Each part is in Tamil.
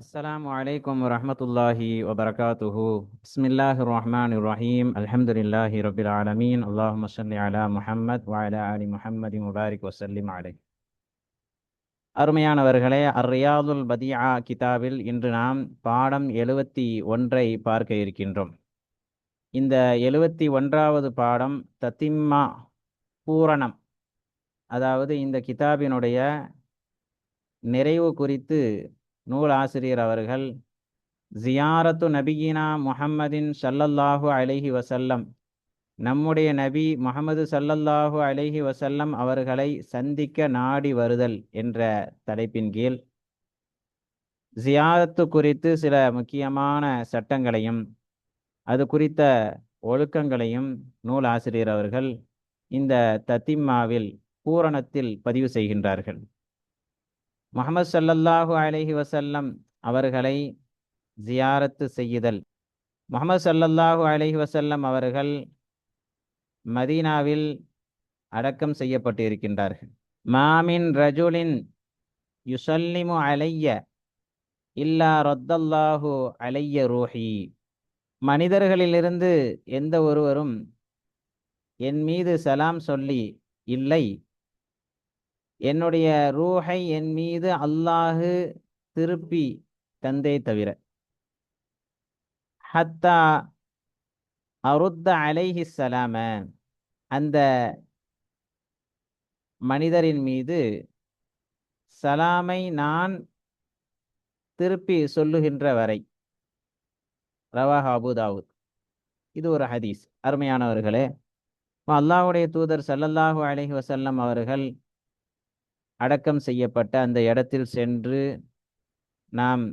السلام عليكم ورحمة الله وبركاته بسم الله الرحمن الرحيم الحمد لله رب العالمين اللهم صل على محمد وعلى آل محمد وبارك وسلم عليه அருமையானவர்களே அர்ரியாதுல் பதியா கிதாபில் இன்று நாம் பாடம் எழுவத்தி ஒன்றை பார்க்க இருக்கின்றோம் இந்த எழுவத்தி ஒன்றாவது பாடம் தத்திம்மா பூரணம் அதாவது இந்த கிதாபினுடைய நிறைவு குறித்து நூல் ஆசிரியர் அவர்கள் ஜியாரத்து நபியினா முஹம்மதின் சல்லல்லாஹு அலைஹி வசல்லம் நம்முடைய நபி முகமது சல்லல்லாஹு அலைஹி வசல்லம் அவர்களை சந்திக்க நாடி வருதல் என்ற தலைப்பின் கீழ் ஜியாரத்து குறித்து சில முக்கியமான சட்டங்களையும் அது குறித்த ஒழுக்கங்களையும் நூல் ஆசிரியர் அவர்கள் இந்த தத்திம்மாவில் பூரணத்தில் பதிவு செய்கின்றார்கள். முகமது சல்லல்லாஹு அலஹி வசல்லம் அவர்களை ஜியாரத்து செய்யுதல். முகமது சல்லல்லாஹு அலஹி வசல்லம் அவர்கள் மதீனாவில் அடக்கம் செய்யப்பட்டு இருக்கின்றார்கள் மாமின் ரஜுலின் யுசல்லிமு அலைய இல்லா ரொத்தல்லாஹு அலைய ரூஹி. மனிதர்களிலிருந்து எந்த ஒருவரும் என் மீது சலாம் சொல்லி இல்லை. என்னுடைய ரூஹை என் மீது அல்லாஹு திருப்பி தந்தே தவிர. ஹத்தா அருத்த அலைஹி சலாம அந்த மனிதரின் மீது சலாமை நான் திருப்பி சொல்லுகின்ற வரை. ரவாஹ் அபுதாவுத் இது ஒரு ஹதீஸ். அருமையானவர்களே அல்லாஹுடைய தூதர் சல்லல்லாஹு அலஹி வசல்லம் அவர்கள் அடக்கம் செய்யப்பட்ட அந்த இடத்தில் சென்று நாம்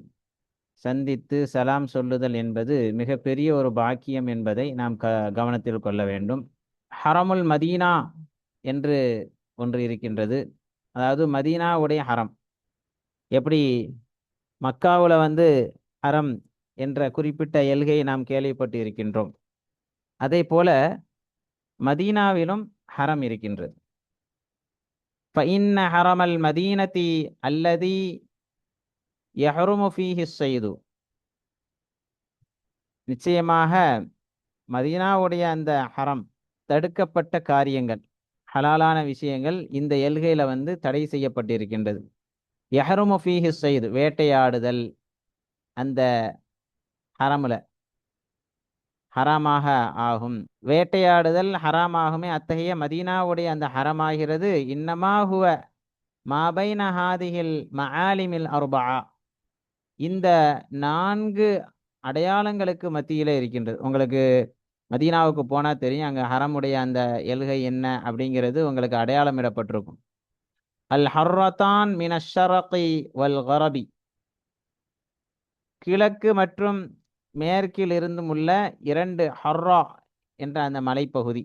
சந்தித்து சலாம் சொல்லுதல் என்பது மிகப்பெரிய ஒரு பாக்கியம் என்பதை நாம் க கவனத்தில் கொள்ள வேண்டும். ஹரமுல் மதீனா என்று ஒன்று இருக்கின்றது. அதாவது மதீனாவுடைய ஹரம். எப்படி மக்காவில் வந்து ஹரம் என்ற குறிப்பிட்ட எல்கையை நாம் கேள்விப்பட்டு இருக்கின்றோம் அதே போல மதீனாவிலும் ஹரம் இருக்கின்றது. فإن حرم المدينة الذي يحرم فيه الصيد நிச்சயமாக மதீனாவுடைய அந்த ஹரம் தடுக்கப்பட்ட காரியங்கள் ஹலாலான விஷயங்கள் இந்த எல்கையில வந்து தடை செய்யப்பட்டிருக்கின்றது யஹருமு ஃபீஹி செய்து வேட்டையாடுதல் அந்த ஹரமுல ஹராமாக ஆகும். வேட்டையாடுதல் ஹராமாகுமே. அத்தகைய மதீனாவுடைய அந்த ஹரமாகிறது. இன்னமாகுவ மாபைன ஹாதிகில் மஆலிமில் அருபா. இந்த நான்கு அடையாளங்களுக்கு மத்தியிலே இருக்கின்றது. உங்களுக்கு மதீனாவுக்கு போனால் தெரியும். அங்கே ஹரமுடைய அந்த எல்கை என்ன அப்படிங்கிறது உங்களுக்கு அடையாளம் இடப்பட்டிருக்கும் அல் ஹர்ரத்தான் மினஷரகி வல் கரபி. கிழக்கு மற்றும் மேற்கில் இருந்தும் உள்ள இரண்டு ஹர்ரா என்ற அந்த மலைப்பகுதி.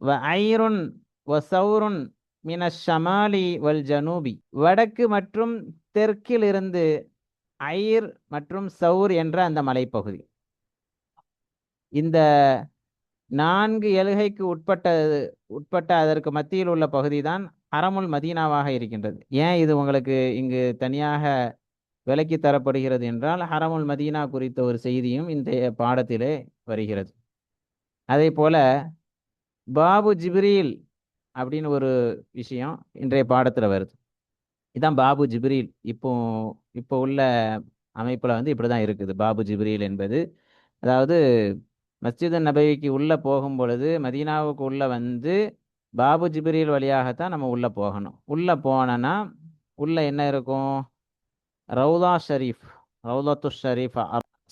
வ ஐருன் வ சௌருன் மின ஷமாலி வல் ஜனூபி. வடக்கு மற்றும் தெற்கில் இருந்து ஐர் மற்றும் சவுர் என்ற அந்த மலைப்பகுதி. இந்த நான்கு எல்கைக்கு உட்பட்டது உட்பட்ட அதற்கு மத்தியில் உள்ள பகுதி தான் அரமுல் மதீனாவாக இருக்கின்றது. ஏன் இது உங்களுக்கு இங்கு தனியாக விலக்கி தரப்படுகிறது என்றால் ஹரமுல் மதீனா குறித்த ஒரு செய்தியும் இந்த பாடத்திலே வருகிறது. அதே போல பாபு ஜிப்ரீல் அப்படின்னு ஒரு விஷயம் இன்றைய பாடத்தில் வருது. இதான் பாபு ஜிப்ரீல். இப்போ இப்போ உள்ள அமைப்பில் வந்து இப்படி தான் இருக்குது. பாபு ஜிப்ரீல் என்பது அதாவது மஸ்ஜித் நபவிக்கு உள்ளே போகும் பொழுது மதீனாவுக்கு உள்ளே வந்து பாபு ஜிப்ரீல் வழியாகத்தான் நம்ம உள்ளே போகணும். உள்ளே போனோன்னா உள்ளே என்ன இருக்கும்? ரவுலா ஷரீஃப் ரவுலத்து ஷரீஃப்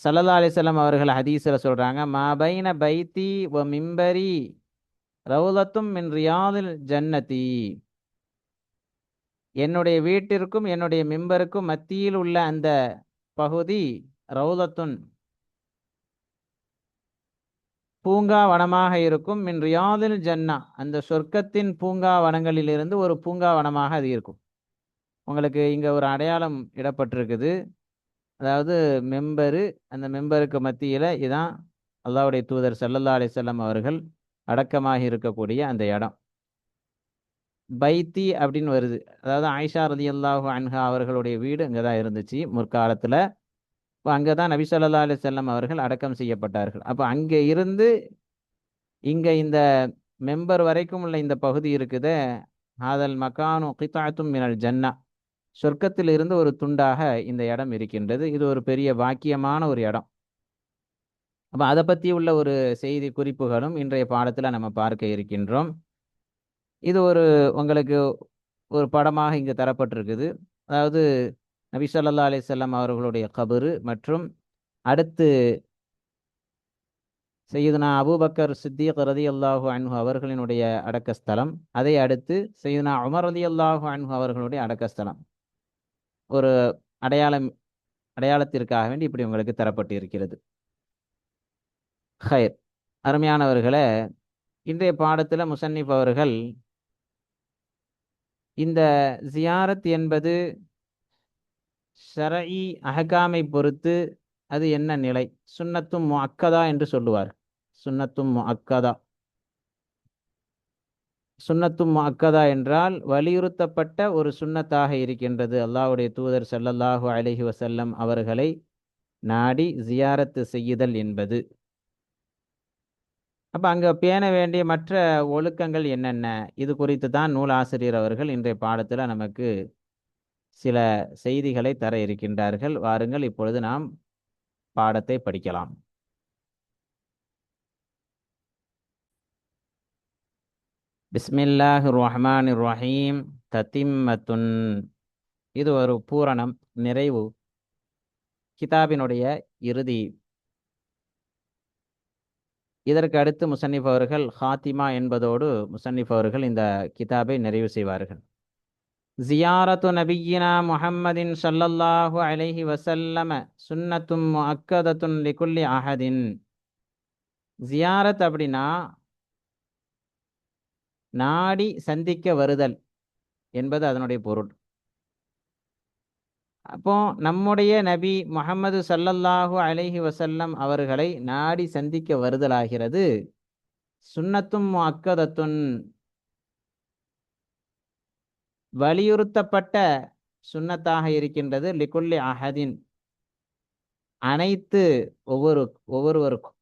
சல்லா அலிசல்லாம் அவர்கள் ஹதீஸில் சொல்கிறாங்க மாபைன பைத்தி வ மிம்பரி ரவுலத்தும் மின் ரியாதில் ஜன்னதி. என்னுடைய வீட்டிற்கும் என்னுடைய மிம்பருக்கும் மத்தியில் உள்ள அந்த பகுதி ரவுலத்துன் பூங்கா வனமாக இருக்கும். மின் ரியாதில் ஜன்னா அந்த சொர்க்கத்தின் பூங்கா வனங்களிலிருந்து ஒரு பூங்கா வனமாக அது இருக்கும். உங்களுக்கு இங்கே ஒரு அடையாளம் இடப்பட்டிருக்குது. அதாவது மெம்பரு அந்த மெம்பருக்கு மத்தியில் இதான் அல்லாவுடைய தூதர் சல்லல்லா அலிசல்லாம் அவர்கள் அடக்கமாக இருக்கக்கூடிய அந்த இடம். பைத்தி அப்படின்னு வருது. அதாவது ஆயிஷா ரலியல்லாஹு அன்ஹா அவர்களுடைய வீடு இங்கே தான் இருந்துச்சு முற்காலத்தில். இப்போ அங்கே தான் நபி சொல்லா அலி செல்லம் அவர்கள் அடக்கம் செய்யப்பட்டார்கள். அப்போ அங்கே இருந்து இங்கே இந்த மெம்பர் வரைக்கும் உள்ள இந்த பகுதி இருக்குதே. ஆதல் மக்கானு கித்தாத்தும் மினல் ஜன்னா. சொர்க்கத்தில் இருந்து ஒரு துண்டாக இந்த இடம் இருக்கின்றது. இது ஒரு பெரிய பாக்கியமான ஒரு இடம். அப்போ அதை பற்றி உள்ள ஒரு செய்தி குறிப்புகளும் இன்றைய பாடத்தில் நம்ம பார்க்க இருக்கின்றோம். இது ஒரு உங்களுக்கு ஒரு படமாக இங்கு தரப்பட்டிருக்குது. அதாவது நபி சொல்லா அலிசல்லாம் அவர்களுடைய கபரு மற்றும் அடுத்து செய்யுதுனா அபூபக்கர் சித்திக் ரதியல்லாஹு அன்ஹு அவர்களினுடைய அடக்கஸ்தலம். அதை அடுத்து செய்யுதுனா உமர் ரதியல்லாஹு அன்ஹு அவர்களுடைய அடக்கஸ்தலம். ஒரு அடையாளம் அடையாளத்திற்காக வேண்டி இப்படி உங்களுக்கு தரப்பட்டு இருக்கிறது ஹைர். அருமையானவர்களே இன்றைய பாடத்தில் முசன்னிப் அவர்கள் இந்த ஜியாரத் என்பது ஷரஇ அஹகாமை பொறுத்து அது என்ன நிலை? சுன்னத்தும் அக்கதா என்று சொல்லுவார் சுன்னத்தும் அக்கதா சுன்னத்தும் அக்கதா என்றால் வலியுறுத்தப்பட்ட ஒரு சுன்னத்தாக இருக்கின்றது. அல்லாஹுடைய தூதர் சல்லல்லாஹு அலஹி வசல்லம் அவர்களை நாடி ஜியாரத்து செய்யுதல் என்பது. அப்போ அங்கே பேண வேண்டிய மற்ற ஒழுக்கங்கள் என்னென்ன? இது குறித்து தான் நூல் ஆசிரியர் அவர்கள் இன்றைய பாடத்தில் நமக்கு சில செய்திகளை தர இருக்கின்றார்கள். வாருங்கள் இப்பொழுது நாம் பாடத்தை படிக்கலாம். பிஸ்மில்லாஹ் ரஹ்மான் ரஹீம் தத்திம்மத்துன். இது ஒரு பூரணம் நிறைவு. கிதாபினுடைய இறுதி. இதற்கு அடுத்து முசன்னிஃப் அவர்கள் ஹாத்திமா என்பதோடு முசன்னிஃப் அவர்கள் இந்த கிதாபை நிறைவு செய்வார்கள். ஜியாரத்து நபியினா முஹம்மதின் சல்லல்லாஹு அலைஹி வசல்லம சுன்னத்தும் அக்கதத்துன் லிகுல்லி அஹதின். ஜியாரத் அப்படின்னா நாடி சந்திக்க வருதல் என்பது அதனுடைய பொருள். அப்போ நம்முடைய நபி முஹம்மது சல்லல்லாஹு அலைஹி வசல்லம் அவர்களை நாடி சந்திக்க வருதலாகிறது. சுன்னத்தும் அக்கதத்தும் வலியுறுத்தப்பட்ட சுன்னத்தாக இருக்கின்றது லிகுல்லி அஹதின். அனைத்து ஒவ்வொரு ஒவ்வொருவருக்கும்.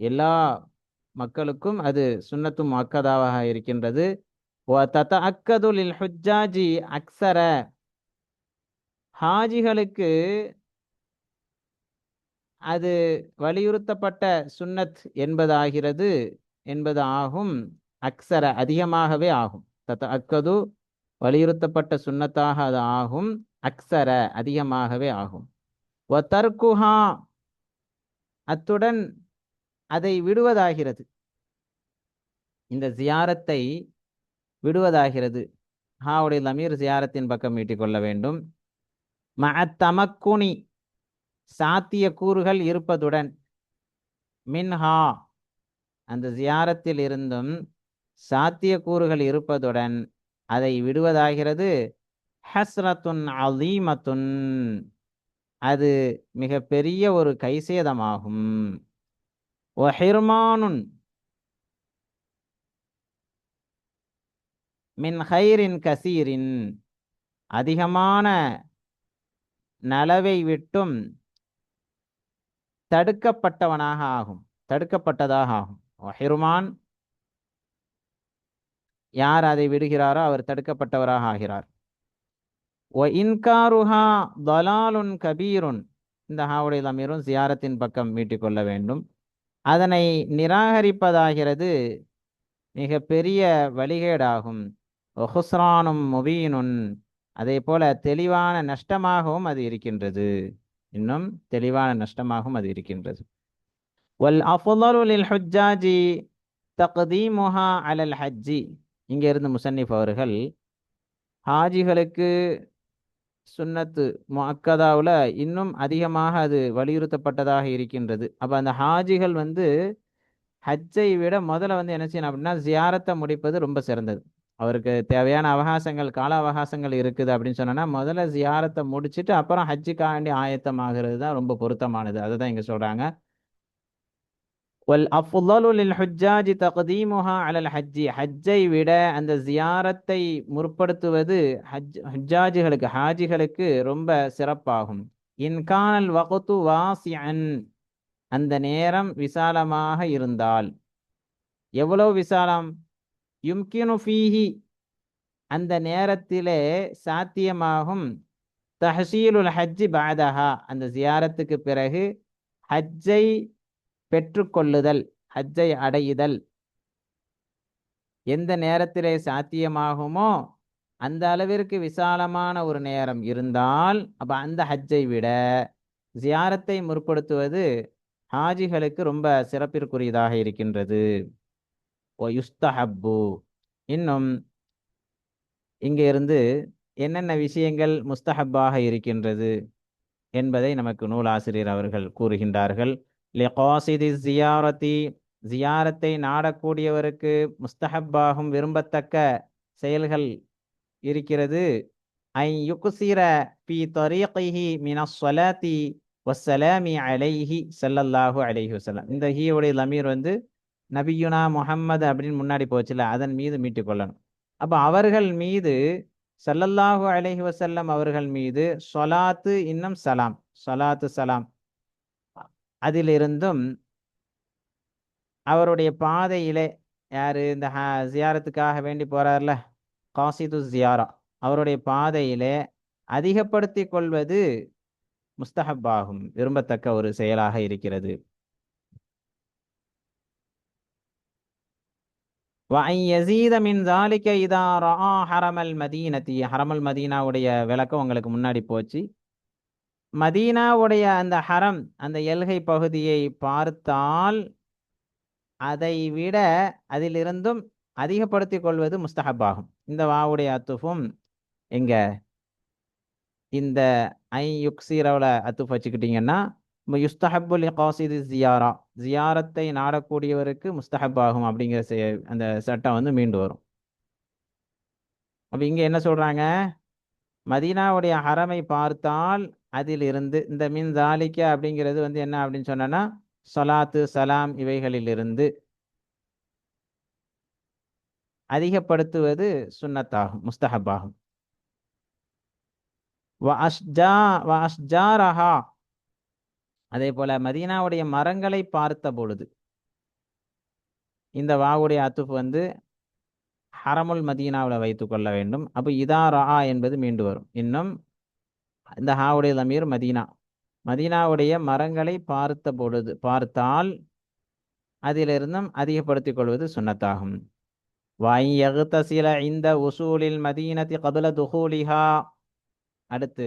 எல்லா மக்களுக்கும் அது சுன்னத்தும் அக்கதாவாக இருக்கின்றது. தத்த அக்கதுலில் ஹுஜாஜி அக்சர ஹாஜிகளுக்கு அது வலியுறுத்தப்பட்ட சுன்னத் என்பதாகிறது என்பது ஆகும் அக்சர அதிகமாகவே ஆகும். தத்த அக்கது வலியுறுத்தப்பட்ட சுன்னத்தாக அது ஆகும். அக்சர அதிகமாகவே ஆகும். ஒத்தர்குஹா அத்துடன் அதை விடுவதாகிறது. இந்த ஜியாரத்தை விடுவதாகிறது. ஹாவுடைய லமீர் ஜியாரத்தின் பக்கம் மீட்டிக்கொள்ள வேண்டும். மஅத்தமக்குனி சாத்திய கூறுகள் இருப்பதுடன் மின்ஹா அந்த ஜியாரத்தில் இருந்தும் சாத்திய கூறுகள் இருப்பதுடன் அதை விடுவதாகிறது. ஹஸ்ரத்துன் அலீமத்துன். அது மிக பெரிய ஒரு கைசேதமாகும். ஒஹிர்மானுன் மின் ஹைரின் கசீரின் அதிகமான நலவை விட்டும் தடுக்கப்பட்டவனாக ஆகும். தடுக்கப்பட்டதாக ஆகும். ஒஹிர்மான் யார் அதை விடுகிறாரோ அவர் தடுக்கப்பட்டவராக ஆகிறார். ஒ இன்காருஹா தலாலுன் கபீருன். இந்த ஹாவுடைய லமீரும் சியாரத்தின் பக்கம் மீட்டிக்கொள்ள வேண்டும். அதனை நிராகரிப்பதாகிறது. மிக பெரிய வழிகேடாகும். ஒஹுஸ்ரானும் முபீனுன். அதே போல தெளிவான நஷ்டமாகவும் அது இருக்கின்றது. இன்னும் தெளிவான நஷ்டமாகவும் அது இருக்கின்றது. வல் அஃலலுல் ஹுஜ்ஜாஜி தக்தீமுஹா அலல் ஹஜ்ஜி. இங்கே இருந்து முசன்னிஃப் அவர்கள் ஹாஜிகளுக்கு சுன்னத்து முஅக்கதாவில் இன்னும் அதிகமாக அது வலியுறுத்தப்பட்டதாக இருக்கின்றது. அப்போ அந்த ஹாஜிகள் வந்து ஹஜ்ஜை விட முதல்ல வந்து என்ன செய்யணும் அப்படின்னா ஜியாரத்தை முடிப்பது ரொம்ப சிறந்தது. அவருக்கு தேவையான அவகாசங்கள் கால அவகாசங்கள் இருக்குது அப்படின்னு சொன்னோன்னா முதல்ல ஜியாரத்தை முடிச்சுட்டு அப்புறம் ஹஜ்ஜுக்காண்டி ஆயத்தமாகிறது தான் ரொம்ப பொருத்தமானது. அதை தான் இங்கே சொல்கிறாங்க வல் அஃலுல் லில் ஹுஜ்ஜாஜி அலல் ஹஜ்ஜி. ஹஜ்ஜை விட அந்த ஜியாரத்தை முற்படுத்துவது ஹஜ் ஹஜ்ஜாஜிகளுக்கு ஹாஜிகளுக்கு ரொம்ப சிறப்பாகும். இன்கானல் வகுத்து வாசிஅன். அந்த நேரம் விசாலமாக இருந்தால். எவ்வளவு விசாலம்? யும்கினு ஃபீஹி. அந்த நேரத்திலே சாத்தியமாகும். தஹசீலுல் ஹஜ்ஜி பாதஹா அந்த ஜியாரத்துக்கு பிறகு ஹஜ்ஜை பெற்றுக்கொள்ளுதல் ஹஜ்ஜை அடையுதல். எந்த நேரத்திலே சாத்தியமாகுமோ அந்த அளவிற்கு விசாலமான ஒரு நேரம் இருந்தால் அப்போ அந்த ஹஜ்ஜை விட ஜியாரத்தை முற்படுத்துவது ஹாஜிகளுக்கு ரொம்ப சிறப்பிற்குரியதாக இருக்கின்றது. ஓ யுஸ்தஹப்பு. இன்னும் இங்கே இருந்து என்னென்ன விஷயங்கள் முஸ்தஹப்பாக இருக்கின்றது என்பதை நமக்கு நூலாசிரியர் அவர்கள் கூறுகின்றார்கள். லிகாசிதி ஜியாரதி ஜியாரத்தை நாடக்கூடியவருக்கு முஸ்தஹப்பாகும் விரும்பத்தக்க செயல்கள் இருக்கிறது. ஐ யுகுசிர பி தரீகிஹி மினஸ் ஸலாத்தி வஸ்ஸலாமி அலைஹி செல்லல்லாஹு அலைஹி வசலாம் இந்த ஹீயோடைய லமீர் வந்து நபியுனா முஹம்மது அப்படின்னு முன்னாடி போச்சுல அதன் மீது மீட்டு கொள்ளணும். அப்போ அவர்கள் மீது செல்லல்லாஹு அலைஹி வசல்லம் அவர்கள் மீது சொலாத்து இன்னும் சலாம் சொலாத்து சலாம். அதிலிருந்தும் அவருடைய பாதையிலே யார்? இந்த ஹ ஜியாரத்துக்காக வேண்டி போகிறார்ல காசிது ஜியாரா. அவருடைய பாதையிலே அதிகப்படுத்தி கொள்வது முஸ்தஹப்பாகும். விரும்பத்தக்க ஒரு செயலாக இருக்கிறது. ஹரமல் மதீனத்தி ஹரமல் மதீனாவுடைய விளக்கம் உங்களுக்கு முன்னாடி போச்சு. மதீனாவுடைய அந்த ஹரம் அந்த எல்கை பகுதியை பார்த்தால் அதை விட அதிலிருந்தும் அதிகப்படுத்திக் கொள்வது முஸ்தஹப்பாகும். இந்த வாவுடைய அத்துஃபும் இங்க இந்த ஐ யுக்சீரவில் அத்துஃப் வச்சுக்கிட்டீங்கன்னா யுஸ்தஹப்புல் காசிது ஜியாரா ஜியாரத்தை நாடக்கூடியவருக்கு முஸ்தஹப் ஆகும் அப்படிங்கிற செ- அந்த சட்டம் வந்து மீண்டு வரும். அப்போ இங்கே என்ன சொல்கிறாங்க மதீனாவுடைய ஹரமை பார்த்தால் அதிலிருந்து இந்த மின் தாலிக்கா அப்படிங்கிறது வந்து என்ன அப்படின்னு சொன்னோன்னா சொலாத்து சலாம் இவைகளிலிருந்து அதிகப்படுத்துவது சுன்னத்தாகும் முஸ்தஹப்பாகும். அதே போல மதீனாவுடைய மரங்களை பார்த்த பொழுது இந்த வாவுடைய அத்துப்பு வந்து ஹரமுல் மதீனாவில் வைத்து கொள்ள வேண்டும். அப்போ இதா ரஹா என்பது மீண்டு வரும். இன்னும் இந்த ஹாவுடைய லமீர் மதீனா. மதீனாவுடைய மரங்களை பார்த்த பொழுது பார்த்தால் அதிலிருந்தும் அதிகப்படுத்திக் கொள்வது சுன்னத்தாகும் வாயத்த சில இந்த உசூலில் மதீனத்தி கதுல துஹூலிஹா அடுத்து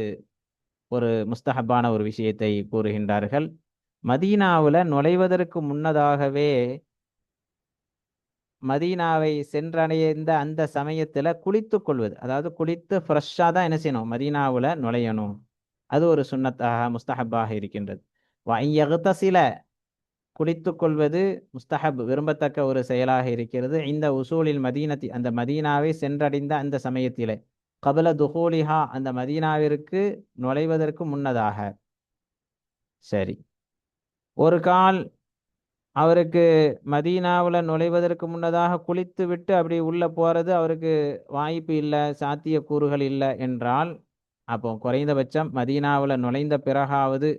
ஒரு முஸ்தஹப்பான ஒரு விஷயத்தை கூறுகின்றார்கள். மதீனாவில் நுழைவதற்கு முன்னதாகவே மதீனாவை சென்றடைந்த அந்த சமயத்தில் குளித்து கொள்வது அதாவது குளித்து ஃப்ரெஷ்ஷாக தான் என்ன செய்யணும்? மதீனாவில் நுழையணும். அது ஒரு சுண்ணத்தாக முஸ்தஹப்பாக இருக்கின்றது. வையகுத்தசில குளித்து கொள்வது முஸ்தஹப் விரும்பத்தக்க ஒரு செயலாக இருக்கிறது. இந்த உசூலில் மதீனத்தி அந்த மதீனாவை சென்றடைந்த அந்த சமயத்திலே. கபல துஹூலிஹா அந்த மதீனாவிற்கு நுழைவதற்கு முன்னதாக. சரி. ஒரு கால் அவருக்கு மதீனாவில் நுழைவதற்கு முன்னதாக குளித்து விட்டு அப்படி உள்ள போகிறது அவருக்கு வாய்ப்பு இல்லை சாத்தியக்கூறுகள் இல்லை என்றால் அப்போ குறைந்தபட்சம் மதீனாவில் நுழைந்த பிறகாவது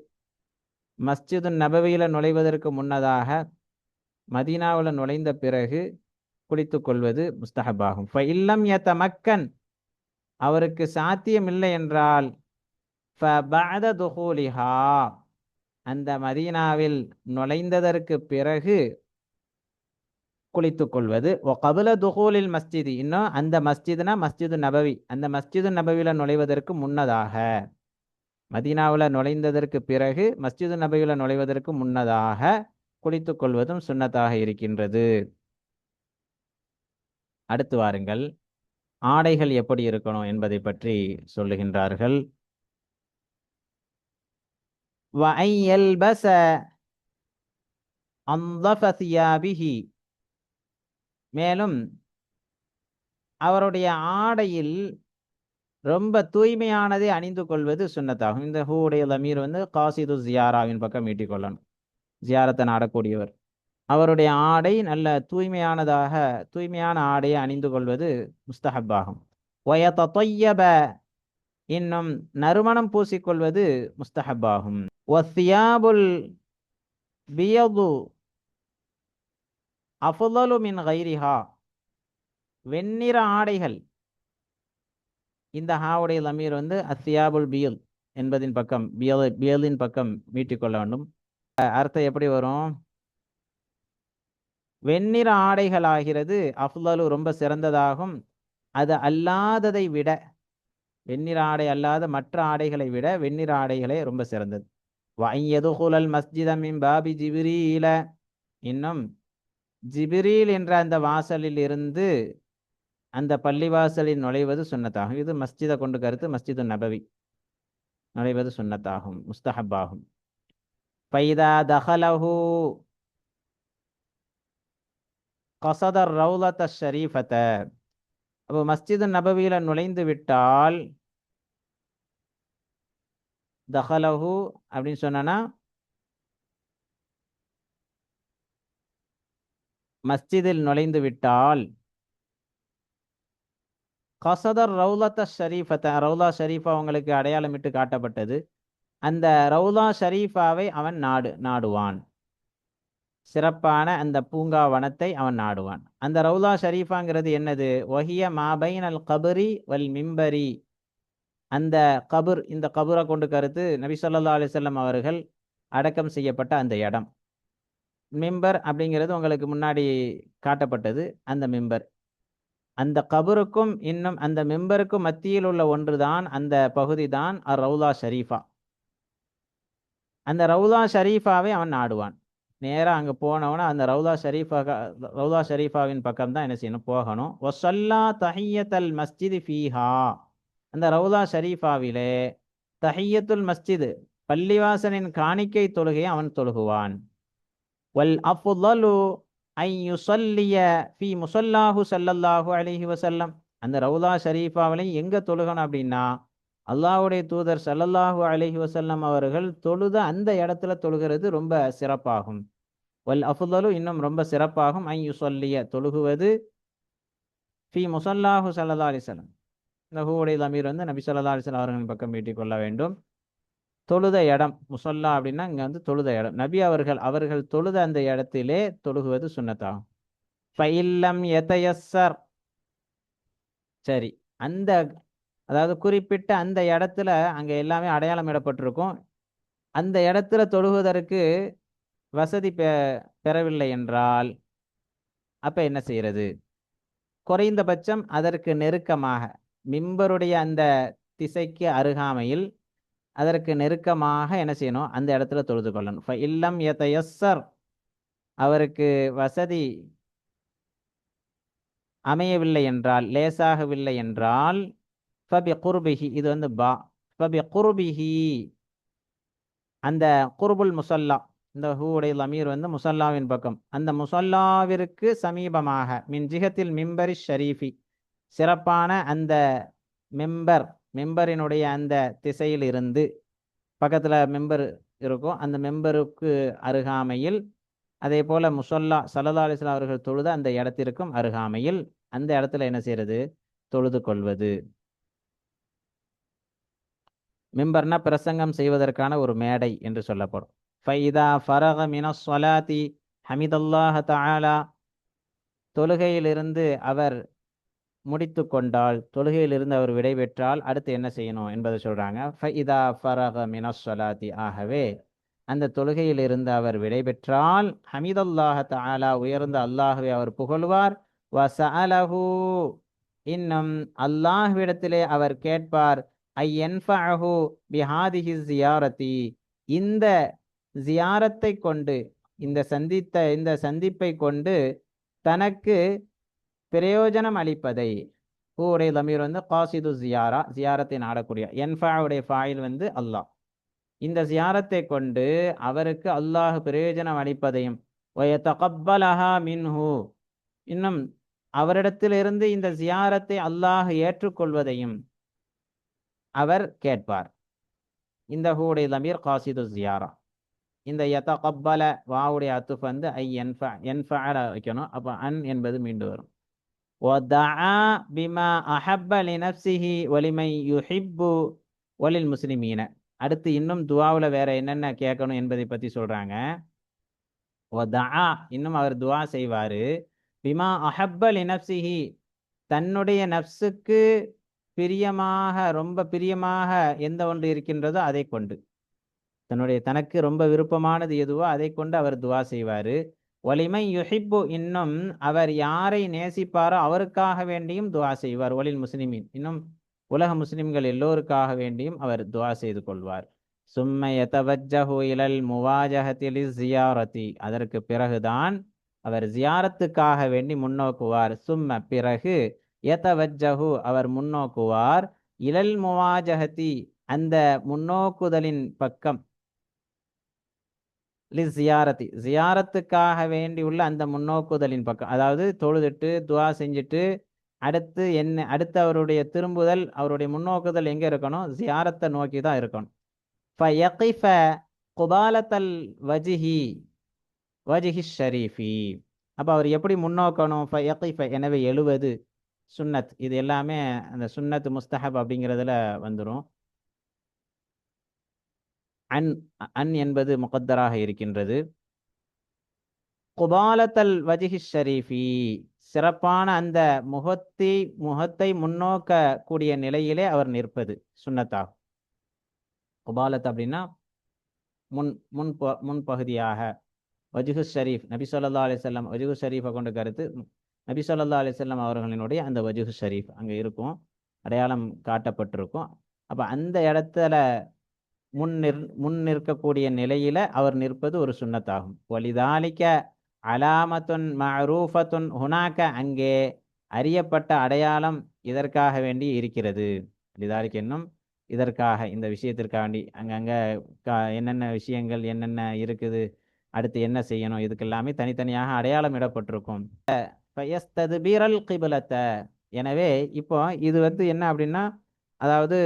மஸ்ஜிது நபவியில் நுழைவதற்கு முன்னதாக மதீனாவில் நுழைந்த பிறகு குளித்து கொள்வது முஸ்தஹபாகும். இல்லம் யதமக்கன் அவருக்கு சாத்தியம் இல்லை என்றால் ஃப துஹூலிஹா அந்த மதீனாவில் நுழைந்ததற்கு பிறகு குளித்துக் கொள்வது. கபுல துகூலில் மஸ்ஜிது. இன்னும் அந்த மஸ்ஜிதுனா மஸ்ஜிது நபவி. அந்த மஸ்ஜிது நபவியில நுழைவதற்கு முன்னதாக மதீனாவில் நுழைந்ததற்கு பிறகு மஸ்ஜிது நபவியில் நுழைவதற்கு முன்னதாக குளித்துக் கொள்வதும் சுன்னத்தாக இருக்கின்றது. அடுத்து வாருங்கள். ஆடைகள் எப்படி இருக்கணும் என்பதை பற்றி சொல்லுகின்றார்கள். وأن يلبس أنظف ثيابه மேலும் அவருடைய ஆடையில் ரொம்ப தூய்மையானதை அணிந்து கொள்வது சுன்னத்தாகும் இந்த ஹூடைய லமீர் வந்து காசிது ஜியாராவின் பக்கம் ஈட்டிக்கொள்ளணும் ஜியாரத்தை நாடக்கூடியவர் அவருடைய ஆடை நல்ல தூய்மையானதாக தூய்மையான ஆடையை அணிந்து கொள்வது முஸ்தஹப்பாகும் வயதொய்யப இன்னும் நறுமணம் பூசிக்கொள்வது முஸ்தஹப்பாகும். வசியாபுல் பியது அஃலலு மின் கைரிஹா. வெண்ணிற ஆடைகள். இந்த ஹாவுடைய லமீர் வந்து அசியாபுல் பியல் என்பதின் பக்கம் பியல் பியலின் பக்கம் மீட்டிக்கொள்ள வேண்டும். அர்த்தம் எப்படி வரும்? வெண்ணிற ஆடைகள் ஆகிறது அஃலலு ரொம்ப சிறந்ததாகும். அது அல்லாததை விட வெண்ணிற ஆடை அல்லாத மற்ற ஆடைகளை விட வெண்ணிற ஆடைகளே ரொம்ப சிறந்தது. வையதுகுலல் மஸ்ஜிதமின் பாபி ஜிபிரீல இன்னும் ஜிபிரீல் என்ற அந்த வாசலில் இருந்து அந்த பள்ளிவாசலில் நுழைவது சுன்னத்தாகும். இது மஸ்ஜிதை கொண்டு கருத்து மஸ்ஜிது நபவி. நுழைவது சுன்னத்தாகும் முஸ்தஹப்பாகும். பைதா தஹலஹு கசதர் ரவுலத்த ஷரீஃபத்தை அப்போ மஸ்ஜிது நபவியில் நுழைந்து விட்டால் தஹலஹு அப்படின்னு சொன்னா மஸ்ஜிதில் நுழைந்து விட்டால் கசதர் ரவுலத்த ஷரீஃபத்த ரவுலா ஷரீஃபா அவங்களுக்கு அடையாளமிட்டு காட்டப்பட்டது. அந்த ரவுலா ஷரீஃபாவை அவன் நாடு நாடுவான். சிறப்பான அந்த பூங்கா வனத்தை அவன் நாடுவான். அந்த ரவுலா ஷரீஃபாங்கிறது என்னது? ஒஹிய மாபைன் அல் கபரி வல் மிம்பரி. அந்த கபுர் இந்த கபுரை கொண்டு கருத்து நபி சொல்லா அலிசல்லம் அவர்கள் அடக்கம் செய்யப்பட்ட அந்த இடம். மிம்பர் அப்படிங்கிறது உங்களுக்கு முன்னாடி காட்டப்பட்டது அந்த மிம்பர். அந்த கபருக்கும் இன்னும் அந்த மிம்பருக்கும் மத்தியில் உள்ள ஒன்று தான் அந்த பகுதி தான் ரவுலா ஷரீஃபா. அந்த ரவுலா ஷரீஃபாவை அவன் நாடுவான். நேராக அங்கே போனவன அந்த ரவுதா ஷரீஃபா ரவுதா ஷரீஃபாவின் பக்கம் தான் என்ன செய்யணும்? போகணும். ஒசல்லா தஹியத்தல் மஸ்ஜித் ஃபீஹா. அந்த ரவுதா ஷரீஃபாவிலே தஹியத்துல் மஸ்ஜித் பள்ளிவாசனின் காணிக்கை தொழுகையை அவன் தொழுகுவான். வல் அஃபுல்லு ஐ யுசல்லிய ஃபி முசல்லாஹு சல்லல்லாஹு அலிஹி வசல்லம் அந்த ரவுதா ஷரீஃபாவிலையும் எங்கே தொழுகணும் அப்படின்னா அல்லாஹுடைய தூதர் சல்லல்லாஹு அலிஹி வசல்லம் அவர்கள் தொழுத அந்த இடத்துல தொழுகிறது ரொம்ப சிறப்பாகும். வல் அஃதலு இன்னும் ரொம்ப சிறப்பாகும். ஐ யுசல்லிய தொழுகுவது ஃபி முசல்லாஹு சல்லா அலிசலம் இந்த ஹூவுடைய தமீர் வந்து நபி சொல்லா அலிஸ்லாம் அவர்களின் பக்கம் வீட்டிக் கொள்ள வேண்டும். தொழுத இடம் முசல்லா அப்படின்னா இங்கே வந்து தொழுத இடம். நபி அவர்கள் அவர்கள் தொழுத அந்த இடத்திலே தொழுகுவது சுண்ணத்தாகும் பயில்லம் எதையஸ்ஸர் சரி அந்த அதாவது குறிப்பிட்ட அந்த இடத்துல அங்கே எல்லாமே அடையாளம் இடப்பட்டிருக்கும் அந்த இடத்துல தொழுகுவதற்கு வசதி பெ பெறவில்லை என்றால் அப்போ என்ன செய்கிறது குறைந்தபட்சம் அதற்கு நெருக்கமாக மிம்பருடைய அந்த திசைக்கு அருகாமையில் அதற்கு நெருக்கமாக என்ன செய்யணும்? அந்த இடத்துல தொழுது கொள்ளணும். இல்லம் எத்தையஸ்ஸர் அவருக்கு வசதி அமையவில்லை என்றால் லேசாகவில்லை என்றால் ஃபபி குர்பிஹி இது வந்து பா ஃபபி குர்பிஹி. அந்த குர்புல் முசல்லா. இந்த ஹூவுடைய லமீர் வந்து முசல்லாவின் பக்கம். அந்த முசல்லாவிற்கு சமீபமாக மின் ஜிகத்தில் மிம்பரி ஷரீஃபி சிறப்பான அந்த மெம்பர் மெம்பரினுடைய அந்த திசையில் இருந்து பக்கத்தில் மெம்பர் இருக்கும். அந்த மெம்பருக்கு அருகாமையில் அதே போல் முசல்லா சல்லா அலிஸ்லாம் அவர்கள் தொழுத அந்த இடத்திற்கும் அருகாமையில் அந்த இடத்துல என்ன செய்யறது தொழுது கொள்வது. மெம்பர்னா பிரசங்கம் செய்வதற்கான ஒரு மேடை என்று சொல்லப்படும். ஃபைதா ஃபரக மின ஹமிதல்லாஹ தாலா தொழுகையிலிருந்து அவர் முடித்து கொண்டால் தொழுகையிலிருந்து அவர் விடை பெற்றால் அடுத்து என்ன செய்யணும் என்பதை சொல்றாங்க. ஃபைதா ஃபரக மின ஆகவே அந்த தொழுகையிலிருந்து அவர் விடை பெற்றால் ஹமிதல்லாஹ தாலா உயர்ந்த அல்லாஹுவை அவர் புகழ்வார். வசஅலஹு இன்னும் அல்லாஹ்விடத்திலே அவர் கேட்பார். ஐ என்ஃபஹு பிஹாதிஹி ஜியாரதி இந்த ஜியாரத்தை கொண்டு இந்த சந்தித்த இந்த சந்திப்பை கொண்டு தனக்கு பிரயோஜனம் அளிப்பதை ஹூடைய லமீர் வந்து காசிது ஜியாரா ஜியாரத்தை நாடக்கூடிய என்ஃபாவுடைய ஃபாயில் வந்து அல்லாஹ். இந்த ஜியாரத்தை கொண்டு அவருக்கு அல்லாஹ் பிரயோஜனம் அளிப்பதையும் ஒயத்தகப்பலஹா மின்ஹூ இன்னும் அவரிடத்திலிருந்து இந்த ஜியாரத்தை அல்லாஹ் ஏற்றுக்கொள்வதையும் அவர் கேட்பார். இந்த ஹூடைய லமீர் காசிது ஜியாரா இந்த யத கப்பல வாவுடைய அத்துஃப் வந்து ஐ என்ஃபா என்ஃபாட வைக்கணும். அப்போ அன் என்பது மீண்டு வரும். ஒதா பிமா அஹப்பலி நப்சிஹி ஒலிமை யுஹிப்பு ஒலில் முஸ்லிமீன. அடுத்து இன்னும் துவாவில் வேற என்னென்ன கேட்கணும் என்பதை பற்றி சொல்கிறாங்க ஒதா இன்னும் அவர் துவா செய்வார். பிமா அஹப்பலி நப்சிஹி தன்னுடைய நப்சுக்கு பிரியமாக ரொம்ப பிரியமாக எந்த ஒன்று இருக்கின்றதோ அதை கொண்டு. தன்னுடைய தனக்கு ரொம்ப விருப்பமானது எதுவோ அதை கொண்டு அவர் துவா செய்வாரு. ஒலிமை யுஹிப்பு இன்னும் அவர் யாரை நேசிப்பாரோ அவருக்காக வேண்டியும் துவா செய்வார். ஒலில் முஸ்லிமின். இன்னும் உலக முஸ்லிம்கள் எல்லோருக்காக வேண்டியும் அவர் துவா செய்து கொள்வார். சும்ம யதவஜஹு இலல் முவாஜஹத்தில் ஜியாரதி. அதற்கு பிறகுதான் அவர் ஜியாரத்துக்காக வேண்டி முன்னோக்குவார். சும்ம பிறகு யதவஜஹு அவர் முன்னோக்குவார். இலல் முவாஜஹதி அந்த முன்னோக்குதலின் பக்கம் லி ஜியாரத்தி ஜியாரத்துக்காக வேண்டி உள்ள அந்த முன்னோக்குதலின் பக்கம். அதாவது தொழுதுட்டு துவா செஞ்சுட்டு அடுத்து என்ன அடுத்து அவருடைய திரும்புதல் அவருடைய முன்னோக்குதல் எங்கே இருக்கணும்? ஜியாரத்தை நோக்கி தான் இருக்கணும். ஃபயகிஃப குபாலத்தல் வஜிஹி வஜிஹி ஷரீஃபி. அப்போ அவர் எப்படி முன்னோக்கணும்? ஃபயகிஃப எனவே எழுவது சுன்னத். இது எல்லாமே அந்த சுன்னத் முஸ்தஹப் அப்படிங்கிறதுல வந்துடும் அன் அன் என்பது முகத்தராக இருக்கின்றது. குபாலத்தல் வஜிஹி ஷரீஃபி சிறப்பான அந்த முகத்தை முகத்தை முன்னோக்க கூடிய நிலையிலே அவர் நிற்பது சுண்ணத்தாகும் குபாலத் அப்படின்னா முன் முன் ப- முன்பகுதியாக வஜுஹு ஷரீஃப் நபி சொல்லா அலிசல்லாம் வஜுஹு ஷரீஃபை கொண்டு கருத்து நபி சொல்லா அலிசல்லாம் அவர்களினுடைய அந்த வஜுஹு ஷரீஃப் அங்கே இருக்கும் அடையாளம் காட்டப்பட்டிருக்கும். அப்போ அந்த இடத்துல முன் நிற் முன் நிற்கக்கூடிய நிலையில அவர் நிற்பது ஒரு சுன்னத்தாகும் வலிதாலிக்க அலாமத்துன் மரூஃபத்துன் ஹுனாக்க அங்கே அறியப்பட்ட அடையாளம் இதற்காக வேண்டி இருக்கிறது. லிதாலிக்கு என்னும் இதற்காக இந்த விஷயத்திற்காக வேண்டி அங்கங்கே கா- என்னென்ன விஷயங்கள் என்னென்ன இருக்குது அடுத்து என்ன செய்யணும் இதுக்கெல்லாமே தனித்தனியாக அடையாளம் இடப்பட்டிருக்கும். ஃபயஸ்ததுபீரல் கிபிலத்தை எனவே இப்போ இது வந்து என்ன அப்படின்னா அதாவது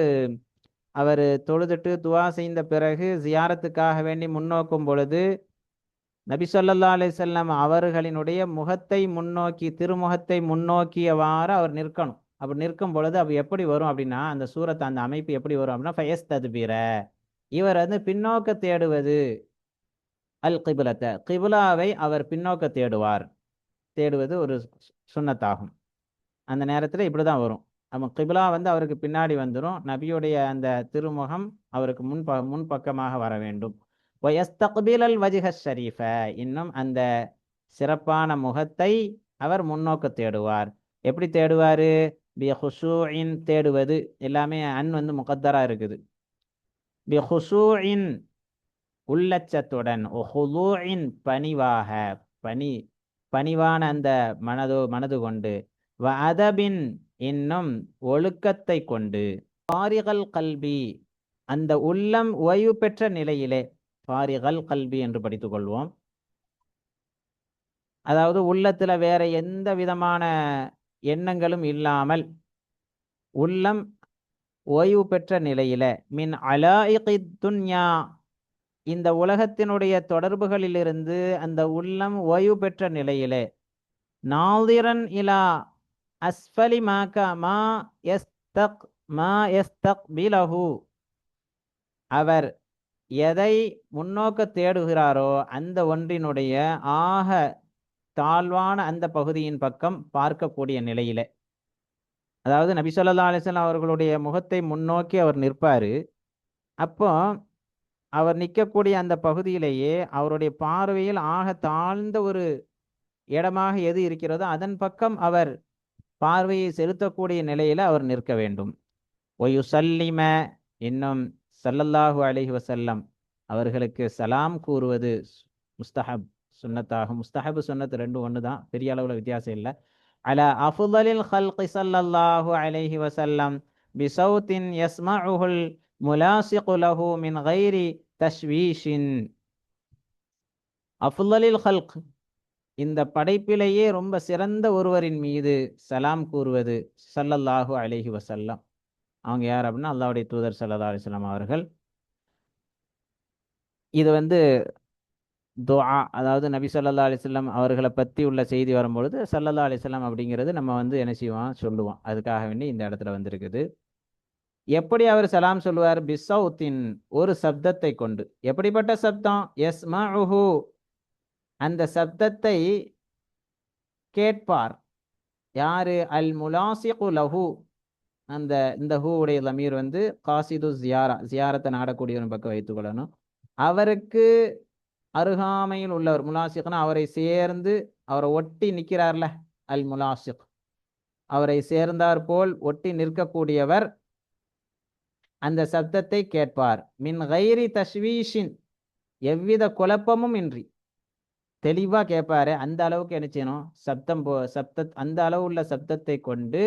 அவர் தொழுதுட்டு துவா செய்த பிறகு ஜியாரத்துக்காக வேண்டி முன்னோக்கும் பொழுது நபி சொல்லல்லா அலைஹி அவர்களினுடைய முகத்தை முன்னோக்கி திருமுகத்தை முன்னோக்கியவாறு அவர் நிற்கணும். அப்படி நிற்கும் பொழுது அப்போ எப்படி வரும் அப்படின்னா அந்த சூரத் அந்த அமைப்பு எப்படி வரும் அப்படின்னா ஃபயஸ் ததுபீர இவர் வந்து பின்னோக்க தேடுவது அல் கிபுலத்தை. கிபுலாவை அவர் பின்னோக்க தேடுவார். தேடுவது ஒரு சுண்ணத்தாகும். அந்த நேரத்தில் இப்படி தான் வரும். நம்ம கிபிலா வந்து அவருக்கு பின்னாடி வந்துடும் நபியுடைய அந்த திருமுகம் அவருக்கு முன்ப முன்பக்கமாக வர வேண்டும். வயஸ்தக்பிலல் வஜிஹ ஷரீஃப. இன்னும் அந்த சிறப்பான முகத்தை அவர் முன்னோக்க தேடுவார். எப்படி தேடுவார்? பி ஹுசூஇன் தேடுவது. எல்லாமே அன் வந்து முகத்தராக இருக்குது. பி ஹுசூஇன் உள்ளச்சத்துடன் ஹுலூஇன் பணிவாக பணி பணிவான அந்த மனது மனது கொண்டு வ அதபின் இன்னும் ஒழுக்கத்தை கொண்டு பாரிகள் கல்வி அந்த உள்ளம் ஓய்வு பெற்ற நிலையிலே பாரிகள் கல்வி என்று படித்துக் கொள்வோம் அதாவது உள்ளத்துல வேற எந்த விதமான எண்ணங்களும் இல்லாமல் உள்ளம் ஓய்வு பெற்ற நிலையில மின் அலாயிகி துன்யா இந்த உலகத்தினுடைய தொடர்புகளிலிருந்து அந்த உள்ளம் ஓய்வு பெற்ற நிலையிலே நாதிரன் இலா அஸ்ஃபலி மாக்க மா எஸ்தக் மா எஸ்தக் பிலஹு. அவர் எதை முன்னோக்க தேடுகிறாரோ அந்த ஒன்றினுடைய ஆக தாழ்வான அந்த பகுதியின் பக்கம் பார்க்கக்கூடிய நிலையில. அதாவது நபி சொல்லா அலைஹி அவர்களுடைய முகத்தை முன்னோக்கி அவர் நிற்பார். அப்போ அவர் நிற்கக்கூடிய அந்த பகுதியிலேயே அவருடைய பார்வையில் ஆக தாழ்ந்த ஒரு இடமாக எது இருக்கிறதோ அதன் பக்கம் அவர் பார்வையை செலுத்தக்கூடிய நிலையில் அவர் நிற்க வேண்டும். ஒயுசல்லிம இன்னும் சல்லல்லாஹு அலிஹி வசல்லம் அவர்களுக்கு சலாம் கூறுவது முஸ்தஹப் சுன்னத்தாகும். முஸ்தஹபு சுன்னத் ரெண்டும் ஒன்று தான் பெரிய அளவில் வித்தியாசம் இல்லை. அல அஃபுதலில் ஹல்கி சல்லல்லாஹு அலைஹி வசல்லம் பிசௌத்தின் யஸ்மஉஹுல் முலாசிகு லஹு மின் கைரி தஷ்வீஷின். அஃபுதலில் ஹல்க் இந்த படைப்பிலேயே ரொம்ப சிறந்த ஒருவரின் மீது சலாம் கூறுவது சல்லல்லாஹு அலைஹி வஸல்லம். அவங்க யார் அப்படின்னா அல்லாவுடைய தூதர் சல்லா அலிஸ்லாம் அவர்கள். இது வந்து துஆ அதாவது நபி ஸல்லல்லாஹு அலிஸ்லாம் அவர்களை பற்றி உள்ள செய்தி வரும்பொழுது சல்லல்லா அலிஸ்லாம் அப்படிங்கிறது நம்ம வந்து என்ன செய்வோம்? சொல்லுவோம். அதுக்காக வேண்டி இந்த இடத்துல வந்திருக்குது. எப்படி அவர் சலாம் சொல்லுவார்? பிசௌத்தின் ஒரு சப்தத்தை கொண்டு. எப்படிப்பட்ட சப்தம்? எஸ் மஹு அந்த சப்தத்தை கேட்பார். யாரு? அல் முலாசிகு லஹு. அந்த இந்த ஹூ உடைய லமீர் வந்து காசிது ஜியாரா ஜியாரத்தை நாடக்கூடிய ஒரு பக்கம் வைத்துக்கொள்ளணும் அவருக்கு அருகாமையில் உள்ளவர் முலாசிக்னா அவரை சேர்ந்து அவரை ஒட்டி நிற்கிறார்ல அல் முலாசிக் அவரை சேர்ந்தார் போல் ஒட்டி நிற்கக்கூடியவர் அந்த சப்தத்தை கேட்பார். மின் கைரி தஷ்வீஷின் எவ்வித குழப்பமும் இன்றி. தெளிவாக கேட்பாரு அந்த அளவுக்கு என்ன செய்யணும்? சப்தம் போ சப்த அந்த அளவு உள்ள சப்தத்தை கொண்டு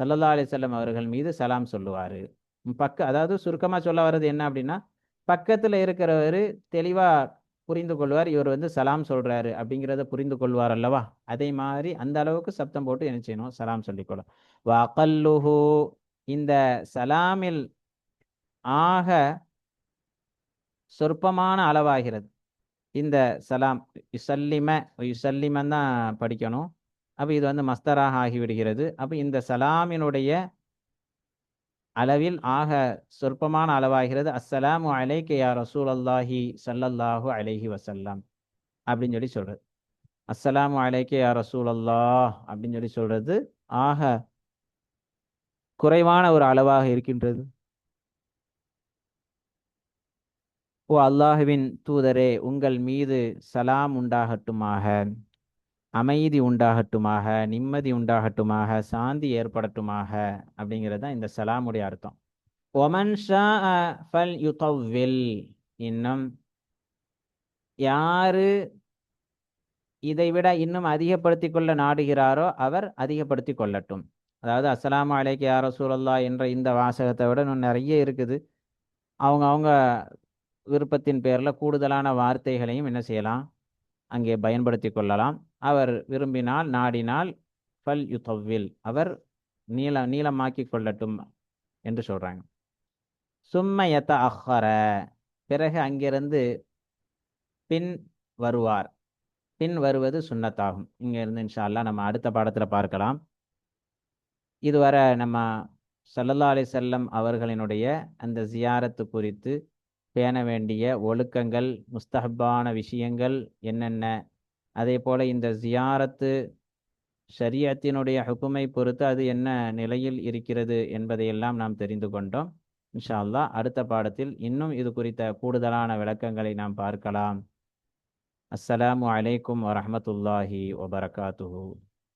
சல்லல்லா அலிசல்லம் அவர்கள் மீது சலாம் சொல்லுவார். பக்க அதாவது சுருக்கமாக சொல்ல வர்றது என்ன அப்படின்னா பக்கத்தில் இருக்கிறவர் தெளிவாக புரிந்து கொள்வார் இவர் வந்து சலாம் சொல்கிறாரு அப்படிங்கிறத புரிந்து கொள்வார் அல்லவா? அதே மாதிரி அந்த அளவுக்கு சப்தம் போட்டு என்ன செய்யணும்? சலாம் சொல்லிக்கொள்ளும் வகல்லுஹு இந்த சலாமில் ஆக சொற்பமான அளவாகிறது. இந்த சலாம் யுசல்லிம யுசல்லிமன் தான் படிக்கணும். அப்போ இது வந்து மஸ்தராக ஆகிவிடுகிறது. அப்போ இந்த சலாமினுடைய அளவில் ஆக சொற்பமான அளவாகிறது. அஸ்ஸலாமு அலைக்கு யா ரசூல் அல்லாஹி சல்லல்லாஹு அலைஹி வசல்லாம் அப்படின்னு சொல்லி சொல்றது. அஸ்ஸலாமு அலைக்கு யா ரசூல் அல்லாஹ் அப்படின்னு சொல்லி சொல்றது. ஆக குறைவான ஒரு அளவாக இருக்கின்றது. ஓ அல்லாஹுவின் தூதரே உங்கள் மீது சலாம் உண்டாகட்டுமாக அமைதி உண்டாகட்டுமாக நிம்மதி உண்டாகட்டுமாக சாந்தி ஏற்படட்டுமாக அப்படிங்கிறது தான் இந்த சலாமுடைய அர்த்தம். ஒமன் ஷா ஃபல் யுதவில் இன்னும் யாரு இதை விட இன்னும் அதிகப்படுத்தி கொள்ள நாடுகிறாரோ அவர் அதிகப்படுத்தி கொள்ளட்டும். அதாவது அஸ்ஸலாமு அலைக்கு யாரோ சூழல்லா என்ற இந்த வாசகத்தை விட இன்னும் நிறைய இருக்குது. அவங்க அவங்க விருப்பத்தின் பேரில் கூடுதலான வார்த்தைகளையும் என்ன செய்யலாம்? அங்கே பயன்படுத்தி கொள்ளலாம். அவர் விரும்பினால் நாடினால் ஃபல் யுத்தவில் அவர் நீள நீளமாக்கி கொள்ளட்டும் என்று சொல்கிறாங்க சும்மயத்த அஹர பிறகு அங்கிருந்து பின் வருவார். பின் வருவது சுண்ணத்தாகும். இங்கேருந்து இன்ஷா அல்லாஹ் நம்ம அடுத்த பாடத்தில் பார்க்கலாம். இதுவரை நம்ம சல்லல்லா அலி செல்லம் அவர்களினுடைய அந்த ஜியாரத்து குறித்து பேண வேண்டிய ஒழுக்கங்கள் முஸ்தஹப்பான விஷயங்கள் என்னென்ன? அதே போல் இந்த ஜியாரத்து ஷரியத்தினுடைய ஹுக்குமை பொறுத்து அது என்ன நிலையில் இருக்கிறது என்பதையெல்லாம் நாம் தெரிந்து கொண்டோம். இன்ஷா அல்லா அடுத்த பாடத்தில் இன்னும் இது குறித்த கூடுதலான விளக்கங்களை நாம் பார்க்கலாம். அஸ்ஸலாமு அலைக்கும் வரமத்துல்லாஹி வபரகாத்துஹூ.